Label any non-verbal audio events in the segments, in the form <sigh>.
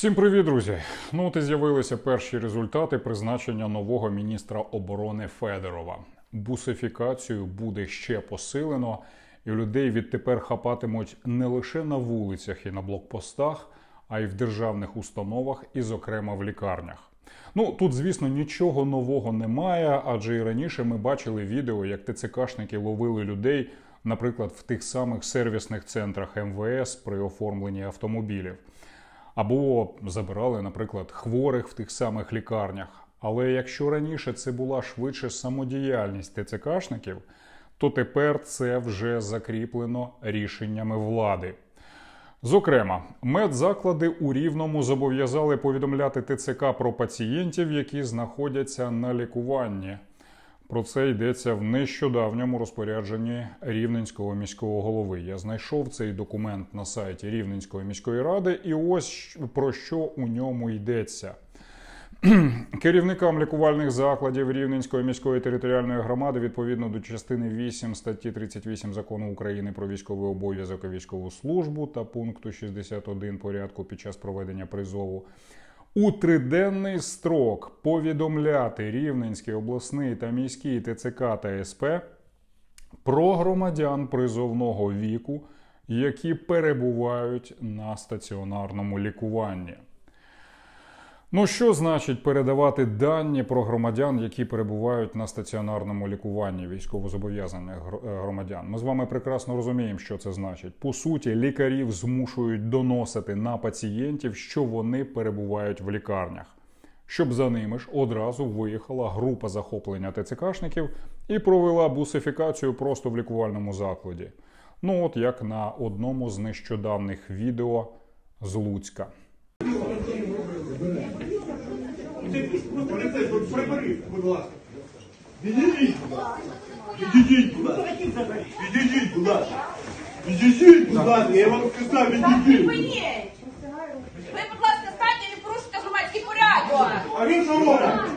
Всім привіт, друзі! Ну, от і з'явилися перші результати призначення нового міністра оборони Федорова. Бусифікацію буде ще посилено, і людей відтепер хапатимуть не лише на вулицях і на блокпостах, а й в державних установах, і, зокрема, в лікарнях. Ну тут, звісно, нічого нового немає, адже і раніше ми бачили відео, як ТЦКшники ловили людей, наприклад, в тих самих сервісних центрах МВС при оформленні автомобілів. Або забирали, наприклад, хворих в тих самих лікарнях. Але якщо раніше це була швидше самодіяльність ТЦКшників, то тепер це вже закріплено рішеннями влади. Зокрема, медзаклади у Рівному зобов'язали повідомляти ТЦК про пацієнтів, які знаходяться на лікуванні. Про це йдеться в нещодавньому розпорядженні Рівненського міського голови. Я знайшов цей документ на сайті Рівненської міської ради, і ось про що у ньому йдеться. <clears throat> Керівникам лікувальних закладів Рівненської міської територіальної громади відповідно до частини 8 статті 38 закону України про військовий обов'язок і військову службу та пункту 61 порядку під час проведення призову у триденний строк повідомляти Рівненський обласний та міський ТЦК та СП про громадян призовного віку, які перебувають на стаціонарному лікуванні. Ну, що значить передавати дані про громадян, які перебувають на стаціонарному лікуванні військовозобов'язаних е, громадян? Ми з вами прекрасно розуміємо, що це значить. По суті, лікарів змушують доносити на пацієнтів, що вони перебувають в лікарнях, щоб за ними ж одразу виїхала група захоплення ТЦКшників і провела бусифікацію просто в лікувальному закладі. Ну, от як на одному з нещодавних відео з Луцька. Поліцей, прибери, будь ласка. Відійдіть, будь ласка. Відійдіть, будь ласка. Відійдіть, будь ласка. Відійдіть, будь ласка, я вам сказав, відійдіть. Припиніть! Ви, будь ласка, станьте і не порушуйте громадський порядок! А він що робить?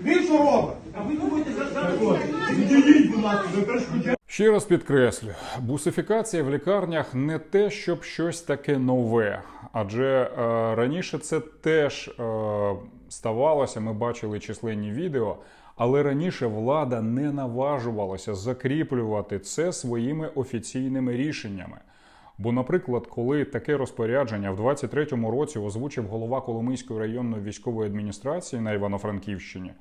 Він що робить? А ви думаєте, за Відійдіть, будь ласка, ви перешкоджаєте. Ще раз підкреслю, бусифікація в лікарнях не те, щоб щось таке нове, адже е, раніше це теж е, ставалося. Ми бачили численні відео, але раніше влада не наважувалася закріплювати це своїми офіційними рішеннями. Бо, наприклад, коли таке розпорядження в 23-му році озвучив голова Коломийської районної військової адміністрації на Івано-Франківщині,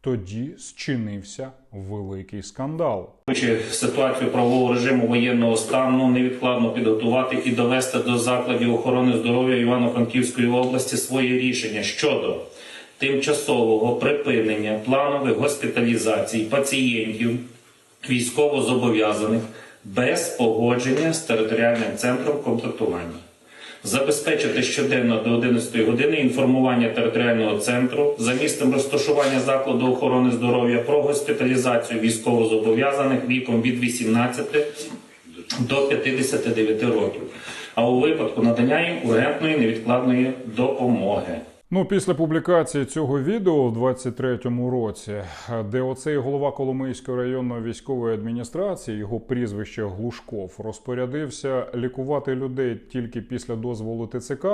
тоді зчинився великий скандал. Чи ситуацію правового режиму воєнного стану невідкладно підготувати і довести до закладів охорони здоров'я Івано-Франківської області своє рішення щодо тимчасового припинення планових госпіталізацій пацієнтів військовозобов'язаних без погодження з територіальним центром комплектування. Забезпечити щоденно до 11 години інформування територіального центру за місцем розташування закладу охорони здоров'я про госпіталізацію військовозобов'язаних віком від 18 до 59 років, а у випадку надання їм ургентної невідкладної допомоги. Ну, після публікації цього відео в 23-му році, де оцей голова Коломийської районної військової адміністрації, його прізвище Глушков, розпорядився лікувати людей тільки після дозволу ТЦК,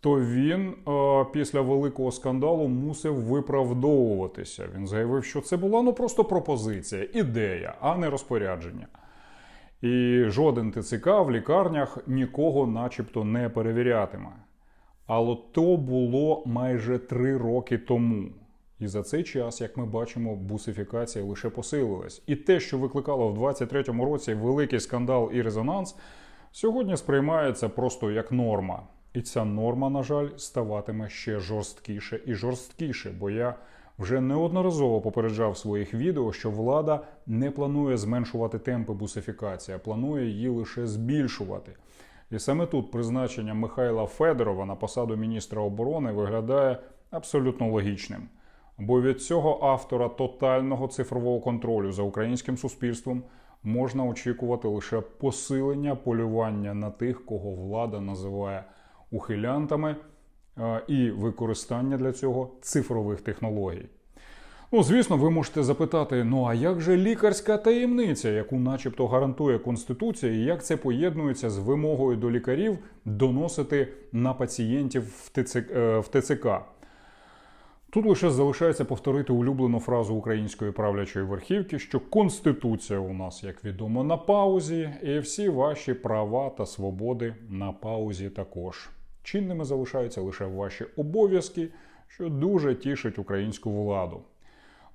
то він е, після великого скандалу мусив виправдовуватися. Він заявив, що це була ну просто пропозиція, ідея, а не розпорядження. І жоден ТЦК в лікарнях нікого, начебто, не перевірятиме. Але то було майже три роки тому. І за цей час, як ми бачимо, бусифікація лише посилилась. І те, що викликало в 23-му році великий скандал і резонанс, сьогодні сприймається просто як норма. І ця норма, на жаль, ставатиме ще жорсткіше і жорсткіше, бо я вже неодноразово попереджав в своїх відео, що влада не планує зменшувати темпи бусифікації, а планує її лише збільшувати. І саме тут призначення Михайла Федорова на посаду міністра оборони виглядає абсолютно логічним. Бо від цього автора тотального цифрового контролю за українським суспільством можна очікувати лише посилення полювання на тих, кого влада називає ухилянтами, е, і використання для цього цифрових технологій. Ну, звісно, ви можете запитати: ну а як же лікарська таємниця, яку начебто гарантує Конституція, і як це поєднується з вимогою до лікарів доносити на пацієнтів в ТЦК? е, в ТЦК? Тут лише залишається повторити улюблену фразу української правлячої верхівки, що Конституція у нас, як відомо, на паузі, і всі ваші права та свободи на паузі також. Чинними залишаються лише ваші обов'язки, що дуже тішить українську владу.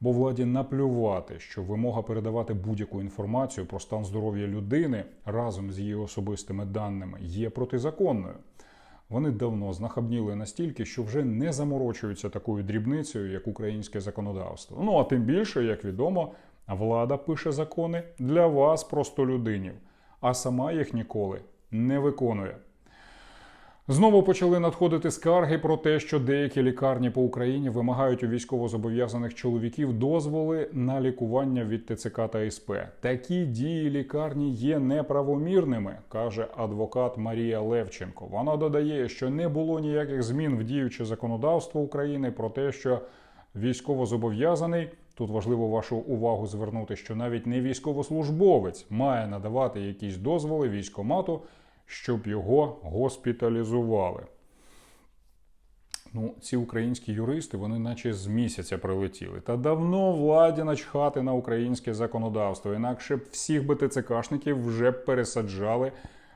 Бо владі наплювати, що вимога передавати будь-яку інформацію про стан здоров'я людини разом з її особистими даними є протизаконною. Вони давно знахабніли настільки, що вже не заморочуються такою дрібницею, як українське законодавство. Ну а тим більше, як відомо, влада пише закони для вас, простолюдинів, а сама їх ніколи не виконує. Знову почали надходити скарги про те, що деякі лікарні по Україні вимагають у військовозобов'язаних чоловіків дозволи на лікування від ТЦК та СП. Такі дії лікарні є неправомірними, каже адвокат Марія Левченко. Вона додає, що не було ніяких змін в діюче законодавство України про те, що військовозобов'язаний. Тут важливо вашу увагу звернути, що навіть не військовослужбовець має надавати якісь дозволи військомату, щоб його госпіталізували. Ну, ці українські юристи, вони наче з місяця прилетіли. Та давно владі начхати на українське законодавство. Інакше б всіх би ТЦКшників вже б пересаджали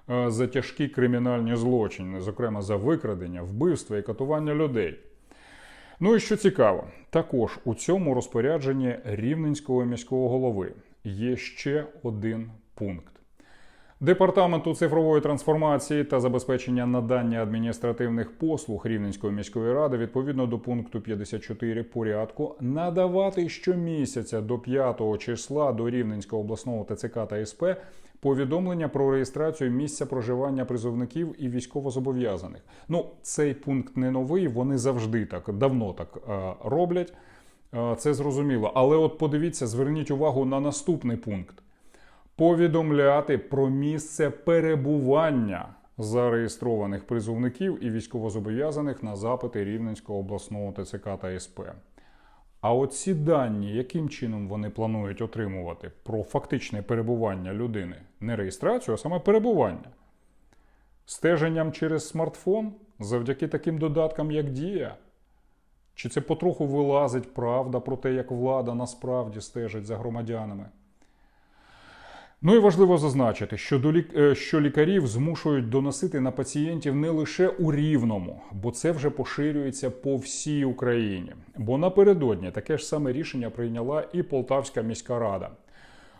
е, за тяжкі кримінальні злочини, зокрема за викрадення, вбивства і катування людей. Ну і що цікаво, також у цьому розпорядженні рівненського міського голови є ще один пункт. Департаменту цифрової трансформації та забезпечення надання адміністративних послуг Рівненської міської ради відповідно до пункту 54 порядку надавати щомісяця до 5 числа до Рівненського обласного ТЦК та СП повідомлення про реєстрацію місця проживання призовників і військовозобов'язаних. Ну, цей пункт не новий, вони завжди так давно так е, роблять. Е, це зрозуміло. Але от подивіться, зверніть увагу на наступний пункт повідомляти про місце перебування зареєстрованих призовників і військовозобов'язаних на запити Рівненського обласного ТЦК та СП. А от ці дані, яким чином вони планують отримувати про фактичне перебування людини, не реєстрацію, а саме перебування, стеженням через смартфон завдяки таким додаткам, як Дія. Чи це потроху вилазить правда про те, як влада насправді стежить за громадянами? Ну і важливо зазначити, що, до лік... е, що лікарів змушують доносити на пацієнтів не лише у Рівному, бо це вже поширюється по всій Україні. Бо напередодні таке ж саме рішення прийняла і Полтавська міська рада.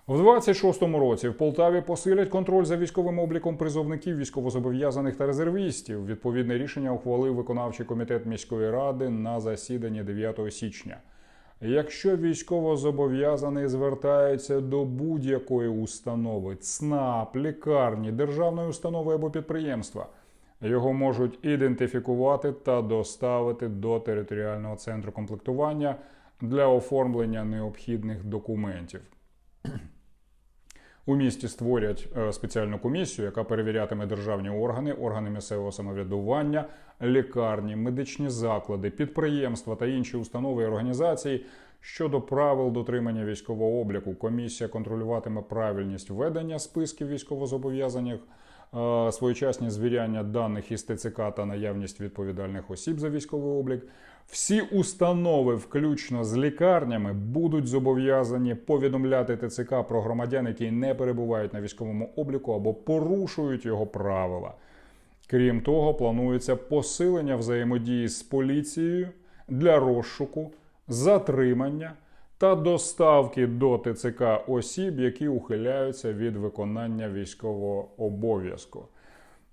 В 26-му році в Полтаві посилять контроль за військовим обліком призовників, військовозобов'язаних та резервістів. Відповідне рішення ухвалив виконавчий комітет міської ради на засіданні 9 січня. Якщо військовозобов'язаний звертається до будь-якої установи, ЦНАП, лікарні, державної установи або підприємства, його можуть ідентифікувати та доставити до територіального центру комплектування для оформлення необхідних документів. У місті створять е, спеціальну комісію, яка перевірятиме державні органи, органи місцевого самоврядування, лікарні, медичні заклади, підприємства та інші установи і організації щодо правил дотримання військового обліку. Комісія контролюватиме правильність ведення списків військовозобов'язаних, е, своєчасні звіряння даних із ТЦК та наявність відповідальних осіб за військовий облік. Всі установи, включно з лікарнями, будуть зобов'язані повідомляти ТЦК про громадян, які не перебувають на військовому обліку або порушують його правила. Крім того, планується посилення взаємодії з поліцією для розшуку, затримання та доставки до ТЦК осіб, які ухиляються від виконання військового обов'язку.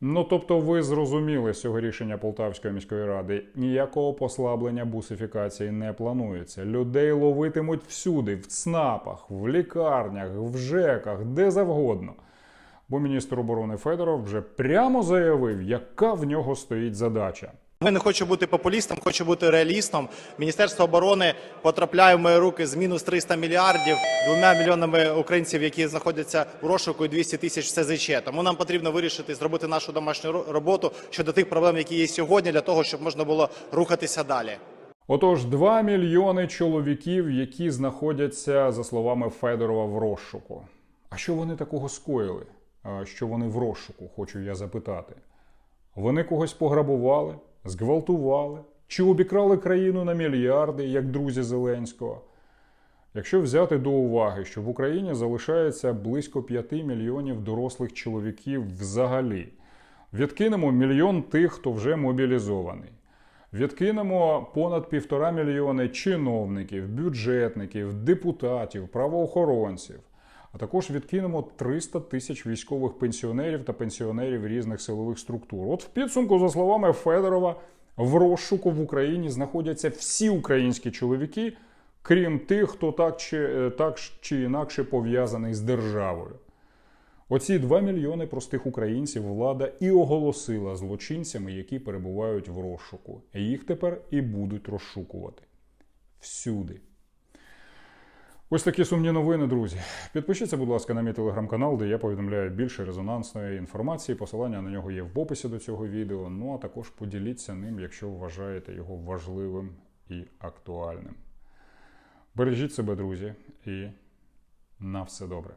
Ну, тобто, ви зрозуміли з цього рішення Полтавської міської ради, ніякого послаблення бусифікації не планується. Людей ловитимуть всюди, в ЦНАПах, в лікарнях, в ЖЕКах, де завгодно. Бо міністр оборони Федоров вже прямо заявив, яка в нього стоїть задача. Ми не хочу бути популістом, хочу бути реалістом. Міністерство оборони потрапляє в мої руки з мінус 300 мільярдів двома мільйонами українців, які знаходяться у розшуку, і 200 тисяч СЗЧ. Тому нам потрібно вирішити зробити нашу домашню роботу щодо тих проблем, які є сьогодні, для того, щоб можна було рухатися далі. Отож, 2 мільйони чоловіків, які знаходяться, за словами Федорова, в розшуку. А що вони такого скоїли? Що вони в розшуку, хочу я запитати. Вони когось пограбували, зґвалтували чи обікрали країну на мільярди, як друзі Зеленського. Якщо взяти до уваги, що в Україні залишається близько 5 мільйонів дорослих чоловіків взагалі, відкинемо мільйон тих, хто вже мобілізований. Відкинемо понад півтора мільйони чиновників, бюджетників, депутатів, правоохоронців. А також відкинемо 300 тисяч військових пенсіонерів та пенсіонерів різних силових структур. От в підсумку, за словами Федорова, в розшуку в Україні знаходяться всі українські чоловіки, крім тих, хто так чи, е, так чи інакше пов'язаний з державою. Оці 2 мільйони простих українців влада і оголосила злочинцями, які перебувають в розшуку. Їх тепер і будуть розшукувати. Всюди. Ось такі сумні новини, друзі. Підпишіться, будь ласка, на мій телеграм-канал, де я повідомляю більше резонансної інформації. Посилання на нього є в описі до цього відео. Ну а також поділіться ним, якщо вважаєте його важливим і актуальним. Бережіть себе, друзі, і на все добре.